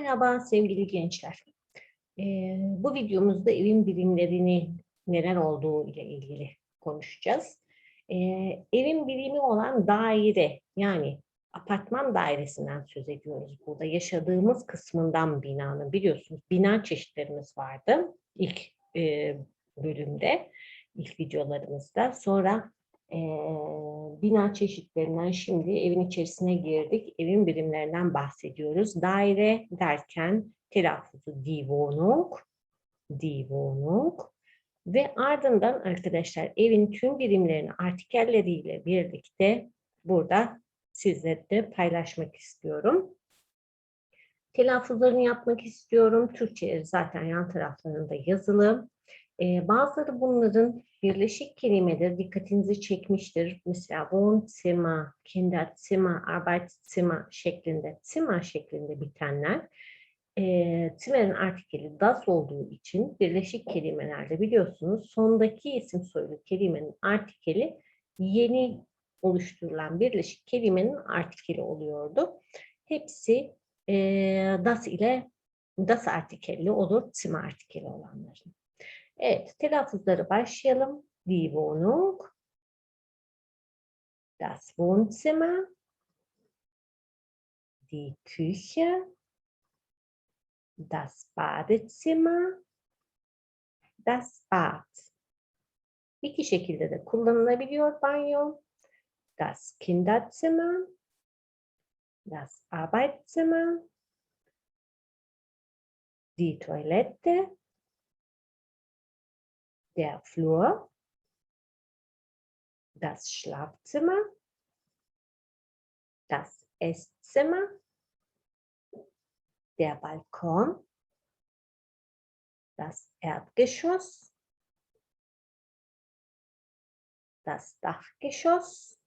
Merhaba sevgili gençler. Ee, bu videomuzda evin birimlerini neler olduğu ile ilgili konuşacağız. Ee, evin birimi olan daire yani apartman dairesinden söz ediyoruz. Burada yaşadığımız kısmından binanın biliyorsunuz bina çeşitlerimiz vardı ilk e, bölümde, ilk videolarımızda. Sonra e, bina çeşitlerinden şimdi evin içerisine girdik. Evin birimlerinden bahsediyoruz. Daire derken telaffuzu divonung, divonung ve ardından arkadaşlar evin tüm birimlerini artikelleriyle birlikte burada sizlerle paylaşmak istiyorum. Telaffuzlarını yapmak istiyorum. Türkçe zaten yan taraflarında yazılı. Ee, bazıları bunların birleşik kelimedir, dikkatinizi çekmiştir. Mesela Wohnzimmer, Kinderzimmer, Arbeitszimmer şeklinde, Zimmer şeklinde bitenler. E, Zimmer'in artikeli das olduğu için birleşik kelimelerde biliyorsunuz sondaki isim soylu kelimenin artikeli yeni oluşturulan birleşik kelimenin artikeli oluyordu. Hepsi e, das ile das artikelli olur, Zimmer artikeli olanların. Evet, telaffuzları başlayalım. Die Wohnung, das Wohnzimmer, die Küche, das Badezimmer, das Bad. İki şekilde de kullanılabiliyor banyo. Das Kinderzimmer, das Arbeitszimmer, die Toilette, der Flur, das Schlafzimmer, das Esszimmer, der Balkon, das Erdgeschoss, das Dachgeschoss.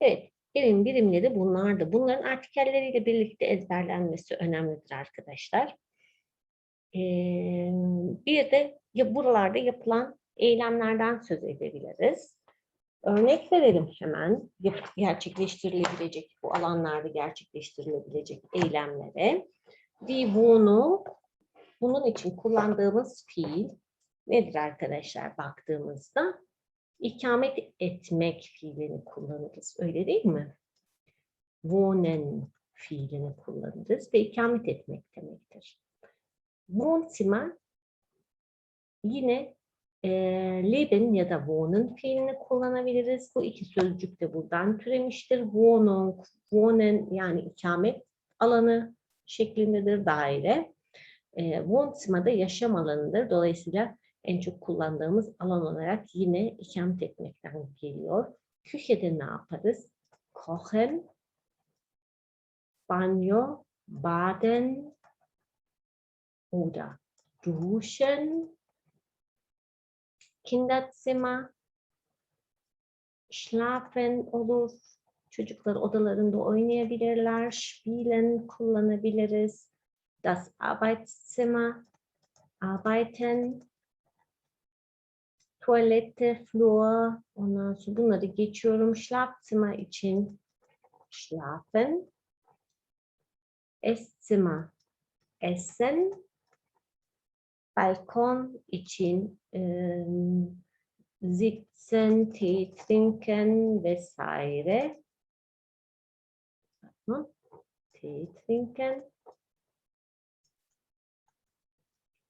Evet, evin birimleri bunlardı. Bunların artikelleriyle birlikte ezberlenmesi önemlidir arkadaşlar. Ee, bir de ya buralarda yapılan eylemlerden söz edebiliriz. Örnek verelim hemen gerçekleştirilebilecek bu alanlarda gerçekleştirilebilecek eylemlere. Die bunu bunun için kullandığımız fiil nedir arkadaşlar baktığımızda? İkamet etmek fiilini kullanırız. Öyle değil mi? Wohnen fiilini kullanırız ve ikamet etmek demektir. Wohnzimmer Yine e, leben ya da wohnen fiilini kullanabiliriz. Bu iki sözcük de buradan türemiştir. Wohnung, wohnen yani ikamet alanı şeklindedir daire. E, Wohnzimmer da yaşam alanıdır. Dolayısıyla en çok kullandığımız alan olarak yine ikamet etmekten geliyor. Küchede ne yaparız? Kochen, banyo, baden oder duschen, Kinderzimmer, schlafen olur. Çocuklar odalarında oynayabilirler. Spielen kullanabiliriz. Das Arbeitszimmer, arbeiten, Tuvalette, Flur. Ondan sonra bunları geçiyorum. Schlafzimmer için schlafen. Esszimmer, essen. Balkon için e, sitzen, Tee trinken vesaire. Tee trinken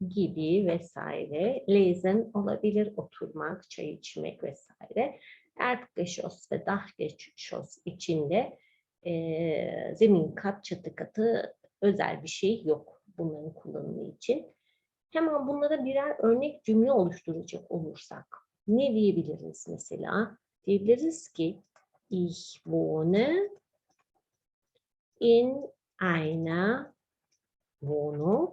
gibi vesaire. Lesen olabilir, oturmak, çay içmek vesaire. Erdgeschoss ve Dachgeschoss içinde e, zemin kat, çatı katı özel bir şey yok bunların kullanımı için. Hemen bunlara birer örnek cümle oluşturacak olursak ne diyebiliriz mesela? Diyebiliriz ki ich wohne in einer Wohnung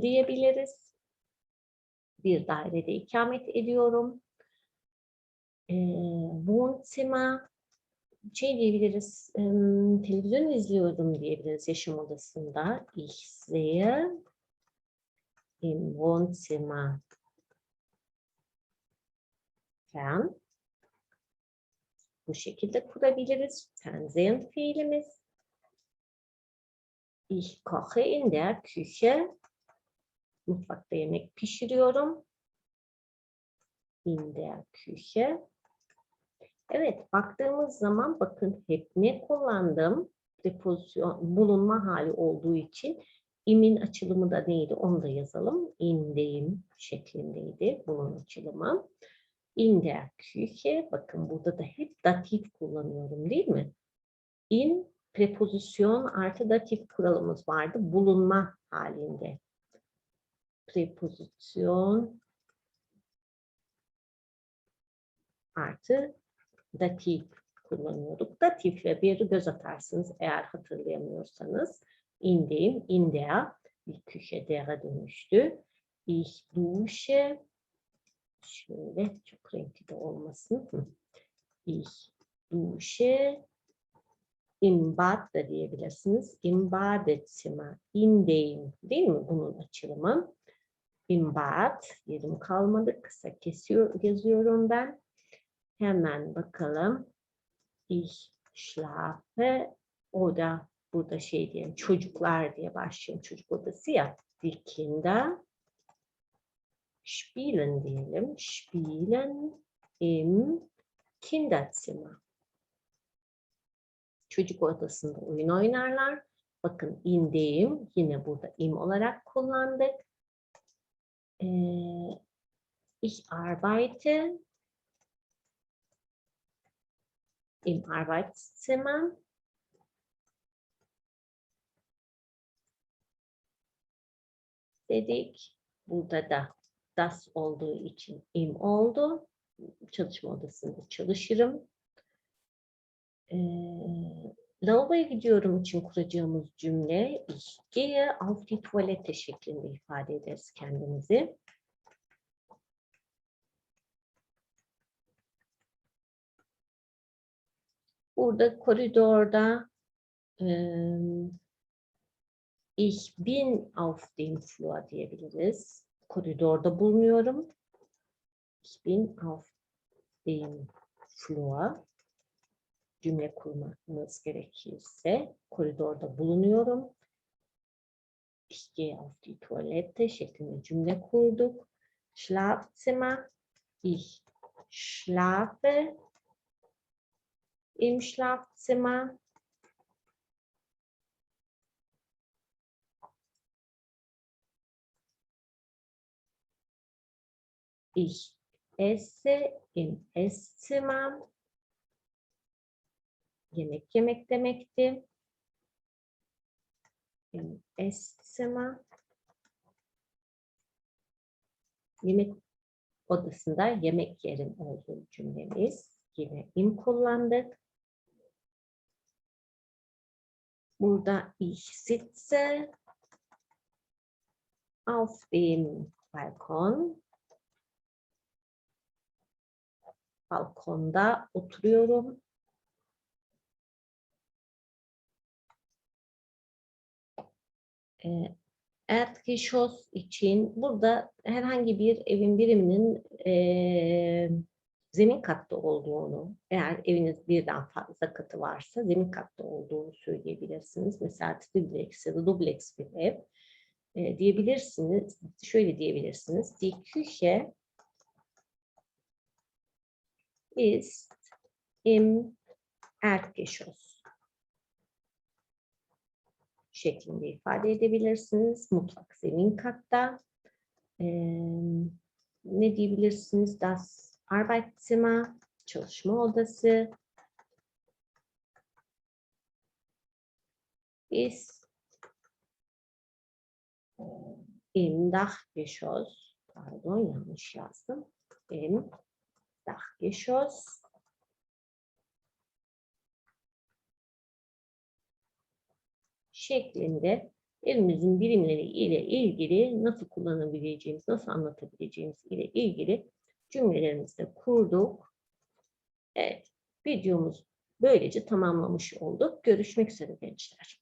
diyebiliriz. Bir dairede ikamet ediyorum. Ee, Wohnzimmer şey diyebiliriz, televizyon izliyorum diyebiliriz yaşam odasında. Ich sehe im Wohnzimmer fern. Bu şekilde kurabiliriz. Fernsehen fiilimiz. Ich koche in der Küche. Mutfakta yemek pişiriyorum. In der Küche. Evet, baktığımız zaman bakın hep ne kullandım? Prepozisyon, bulunma hali olduğu için imin açılımı da neydi? Onu da yazalım. İndeyim şeklindeydi bunun açılımı. In der Küche, bakın burada da hep datif kullanıyorum değil mi? In prepozisyon artı datif kuralımız vardı. Bulunma halinde. Prepozisyon artı datif kullanıyorduk. Datif ve bir göz atarsınız eğer hatırlayamıyorsanız. İndeyim, indea bir küche dere dönüştü. Ich dusche şöyle çok renkli de olmasın. Ich dusche im Bad da diyebilirsiniz. Im Badezimmer, indeyim değil mi bunun açılımı? Im Bad, yerim kalmadı. Kısa kesiyor, yazıyorum ben. Hemen bakalım. Ich schlafe oder burada şey diyelim çocuklar diye başlayalım. Çocuk odası ya. Die Kinder spielen diyelim. Spielen im Kinderzimmer. Çocuk odasında oyun oynarlar. Bakın indeyim. Yine burada im olarak kullandık. Ee, ich arbeite im Arbeitszimmer. Dedik. Burada da das olduğu için im oldu. Çalışma odasında çalışırım. Ee, lavaboya gidiyorum için kuracağımız cümle ich gehe auf die Toilette şeklinde ifade ederiz kendimizi. Burada koridorda ich bin auf dem Flur diyebiliriz. Koridorda bulunuyorum. Ich bin auf dem Flur. Cümle kurmamız gerekirse koridorda bulunuyorum. Ich gehe auf die Toilette şeklinde cümle kurduk. Schlafzimmer. Ich schlafe im Schlafzimmer. Ich esse im Esszimmer. Yemek yemek demekti. Im Esszimmer. Yemek odasında yemek yerim olduğu cümlemiz. Yine im kullandık. Burada ich sitze auf dem Balkon. Balkonda oturuyorum. Ee, Erdgeschoss için burada herhangi bir evin biriminin eee, zemin katta olduğunu, eğer eviniz birden fazla katı varsa zemin katta olduğunu söyleyebilirsiniz. Mesela triplex ya da duplex bir ev e, diyebilirsiniz. Şöyle diyebilirsiniz. Die Küche ist im Erdgeschoss şeklinde ifade edebilirsiniz. Mutfak zemin katta. Ee, ne diyebilirsiniz? Das Arbeitszimmer, çalışma odası. Ist im Dachgeschoss. Pardon yanlış yazdım. Im Dachgeschoss. şeklinde evimizin birimleri ile ilgili nasıl kullanabileceğimiz, nasıl anlatabileceğimiz ile ilgili cümlelerimizi de kurduk. Evet, videomuz böylece tamamlamış olduk. Görüşmek üzere gençler.